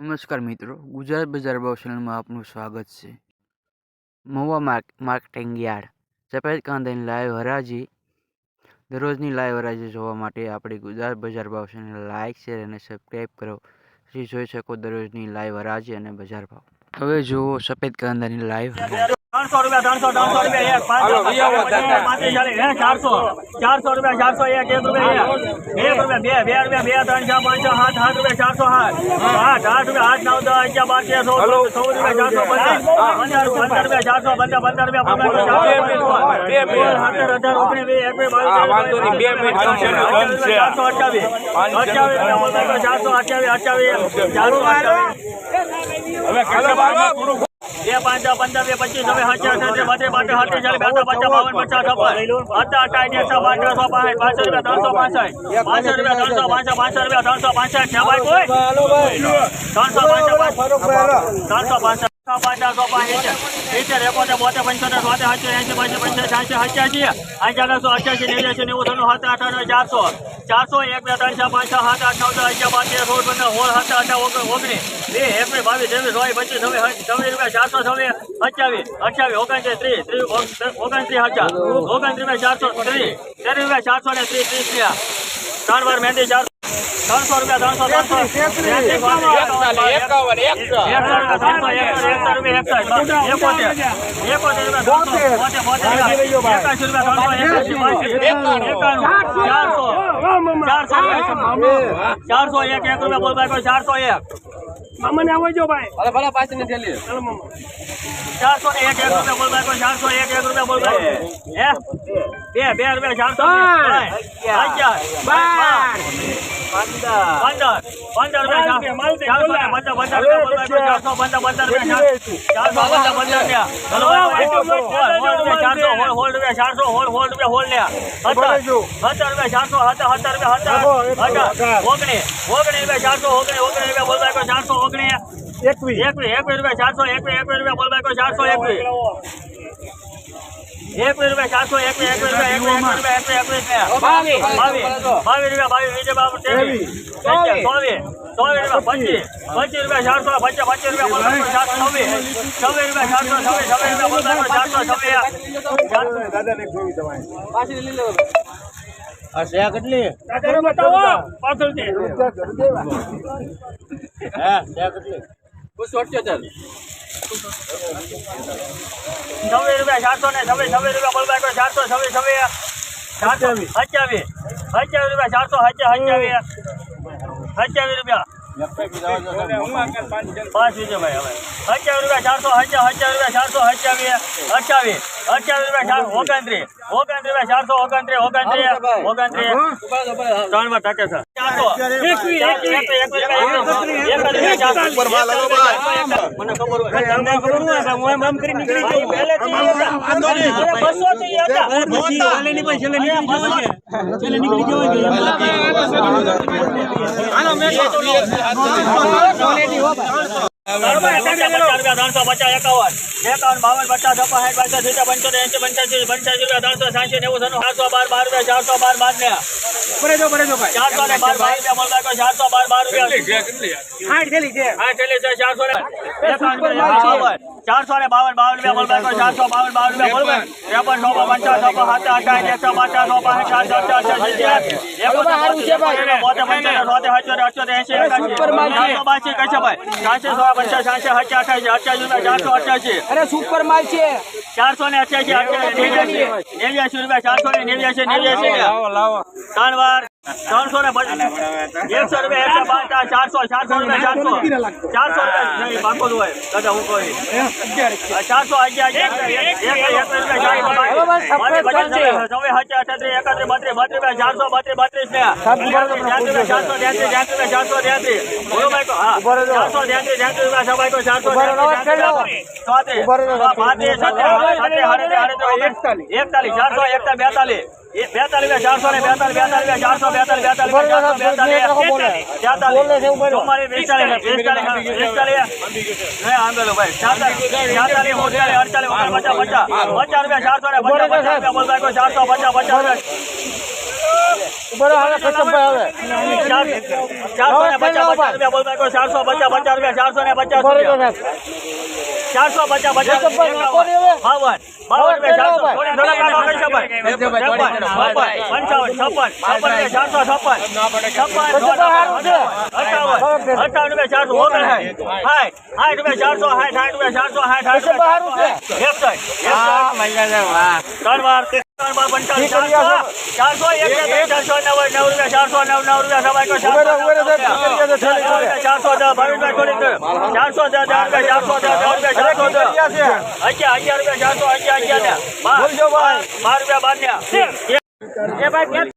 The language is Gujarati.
નમસ્કાર મિત્રો, ગુજરાત બજાર ભાવ ચેનલમાં આપનું સ્વાગત છે. મહુવા માર્ક માર્કેટિંગ યાર્ડ સફેદ કાંદાની લાઈવ હરાજી. દરરોજની લાઈવ હરાજી જોવા માટે આપણી ગુજરાત બજાર ભાવ ચેનલ લાઇક શેર અને સબસ્ક્રાઈબ કરો. જોઈ શકો દરરોજની લાઈવ હરાજી અને બજાર ભાવ. હવે જુઓ સફેદ કાંદાની લાઈવ હરાજી ત્રણસો રૂપિયા ત્રણસો ત્રણસો રૂપિયા એક પાંચસો પાંત્રીસ ચાલીસ હે ચારસો. ચારસો રૂપિયા ચારસો એક એક રૂપિયા એક એક રૂપિયા બે બે રૂપિયા બે ત્રણ ચાર પાંચ છ સાત સાત રૂપિયા ચારસો સાત. આઠ આઠ રૂપિયા આઠ નવ દસ અગિયાર બાર તેર ચૌદ ચૌદ રૂપિયા ચારસો પચાસ. પંદર પંદર રૂપિયા ચારસો પંદર પંદર રૂપિયા પંદર ચારસો અઢાર ઓગણીસ વીસ એકવીસ બાવીસ ચારસો અઠ્યાવીસ. અઠ્યાવીસ રૂપિયા બોલતા ચારસો અઠ્યાવીસ અઠ્યાવીસ. ચારસો અઠ્યાવીસ બે પાંચ પંદર બે પચીસ હવે હજાર થશે બધે માટે હાથે ચાલે બેતા પચાસ બાવન પચાસ છપ્પન. હતા અઠાઈ એકસો પાંચ ત્રણસો પાંચ પાંચસો રૂપિયા ત્રણસો પાંસઠ. પાંચસો રૂપિયા ત્રણસો પાંસઠ પાંચસો રૂપિયા ત્રણસો પાંસઠ. છે ભાઈ કોઈ? ત્રણસો પાંસઠ ત્રણસો પાંસઠ. ચારસો એક બે ત્રણ ચાર પાંચ છ સાત આઠ નવ દસ અગિયાર બાર તેર સોળ પંદર સોળ સત્તર અઢાર ઓગણીસ બે એકવીસ બાવીસ ત્રેવીસ પચીસ છવ્વીસ છવ્વીસ રૂપિયા ચારસો છવ્વીસ અઠ્યાવીસ અઠ્યાવીસ ઓગણત્રીસ ત્રીસ ત્રીસ ઓગણત્રીસ હજાર ઓગણત્રીસ ચારસો ત્રીસ ત્રીસ રૂપિયા ચારસો ને ત્રીસ ત્રીસ રૂપિયા ત્રણ વાર મહેંદી ચારસો ત્રણસો રૂપિયા ત્રણસો ચારસો. એક એક રૂપિયા બોલ ભાઈ ચારસો એક. મામાને આવજો ભાઈ. ચારસો ને એક એક રૂપિયા બોલ ભાઈ ચારસો એક એક રૂપિયા બોલ ભાઈ. હે? બે બે રૂપિયા ચારસો. અગિયાર. બાર. પંદર પંદર. ચારસો ને પંદર ચારસો એકવીસ. એકવીસ એકવીસ રૂપિયા ચારસો એકવીસ એકવીસ રૂપિયા બોલ ભાઈ ચારસો એકવીસ. એકવીસ રૂપિયા ચારસો એક એક રૂપિયા એકવીસ રૂપિયા એક રૂપિયા બાવીસ. બાવીસ બાવીસ. રૂપિયા બાવીસ બીજે બાવીસ. ચોવીસ ચોવીસ રૂપિયા પચીસ. પચીસ. રૂપિયા ચારસો પચીસ પચીસ રૂપિયા ચારસો છવ્વીસ. છવ્વીસ રૂપિયા ચારસો છવ્વીસ છવ્વીસ રૂપિયા ચારસો છવ્વીસ બતાવો. પાછળથી. છવ્વીસ રૂપિયા ચારસો ને છવ્વીસ છવ્વીસ રૂપિયા ભાઈ ચારસો છવ્વીસ છવ્વીસ ચારસો અઠ્યાવીસ અઠ્યાવીસ રૂપિયા ચારસો અઠ્યાવીસ અઠ્યાવીસ રૂપિયા. પાંચ વિજય ભાઈ હવે. અઠ્યાવીસ રૂપિયા ચારસો અઠ્યાવીસ રૂપિયા ચારસો અઠ્યાવીસ અઠ્યાવીસ. અઠ્યાવીસ રૂપિયા ચારસો ઓગણત્રીસ ઓગણત્રીસ રૂપિયા ચારસો ઓગણત્રીસ ઓગણત્રીસ ઓગણત્રીસ ત્રણ વાર ટકે ચારસો મને ખબર ત્રણસો પચાસ એકાવન એકાવન બાવન પચાસ સાઠ પચાસ સિત્તેર પંચોતેર એંસી પંચ્યાસી પંચ્યાસી રૂપિયા ત્રણસો સાંસી નેવું ત્રણ સાતસો બાર બાર રૂપિયા ચારસો બાર બાર ને. ચારસો બાર બાર રૂપિયા ચારસો બાર બાર રૂપિયા ચારસો બાવન બાવન રૂપિયા ચારસો બાવન બાવન રૂપિયા ત્રેપન સો પચાસ સો સાત અઠાવીસ એકસો પચાસ સો પાંચ ચાર ચાર ચાર ચાર સિત્તેર અઠ્યોતેર એસી ચારસો બાસી કશે ભાઈ છ્યાસી સો પચાસ છ્યાસી અઠ્યા અઠ્યાસી અઠ્યાસી રૂપિયા ચારસો અઠ્યાસી અરે સુપર માલ છે ચારસો ને અઠ્યાસી અઠ્યાસી નેવ્યાસી રૂપિયા ચારસો ને નેવ્યાસી નેવ્યાસી ત્રણ વાર ત્રણસો ને એકસો રૂપિયા ચારસો ચારસો રૂપિયા ચારસો ચારસો રૂપિયા નહીં પાકો હોય દાદા હું ચારસો ચારસો બત્રીસ બત્રીસ ને ચારસો ત્યાંત્રીસ ત્યાંત્રીસ રૂપિયા ચારસો ત્યાંત્રીસ બોલો ભાઈ કો, હા ચારસો ત્યાંત્રીસ ત્યાંત્રીસ સભાઈ કો ચારસો પાંત્રીસ એકતાલીસ ચારસો એકતા બેતાલીસ બેતાલીસ ચારસો ને બેતાલીસ બેતાલીસ ચારસો બેતાલીસ બેતાલીસ બેતાલીસ પચાસ પચાસ. રૂપિયા ચારસો ને પચાસ ચારસો પચાસ પચાસ. બાવન બાવન રૂપિયા ચારસો. થોડી થોડા કાઢો કરી શકાય. પંચાવન છપ્પન. છપ્પન રૂપિયા ચારસો છપ્પન. છપ્પન અઠાવન. અઠાવન ચારસો સાઠ સાઠ રૂપિયા ચારસો હાઠ રૂપિયા ચારસો. હાઠ એકસઠ ત્રણ વાર રૂપિયા બાર રૂપિયા બાર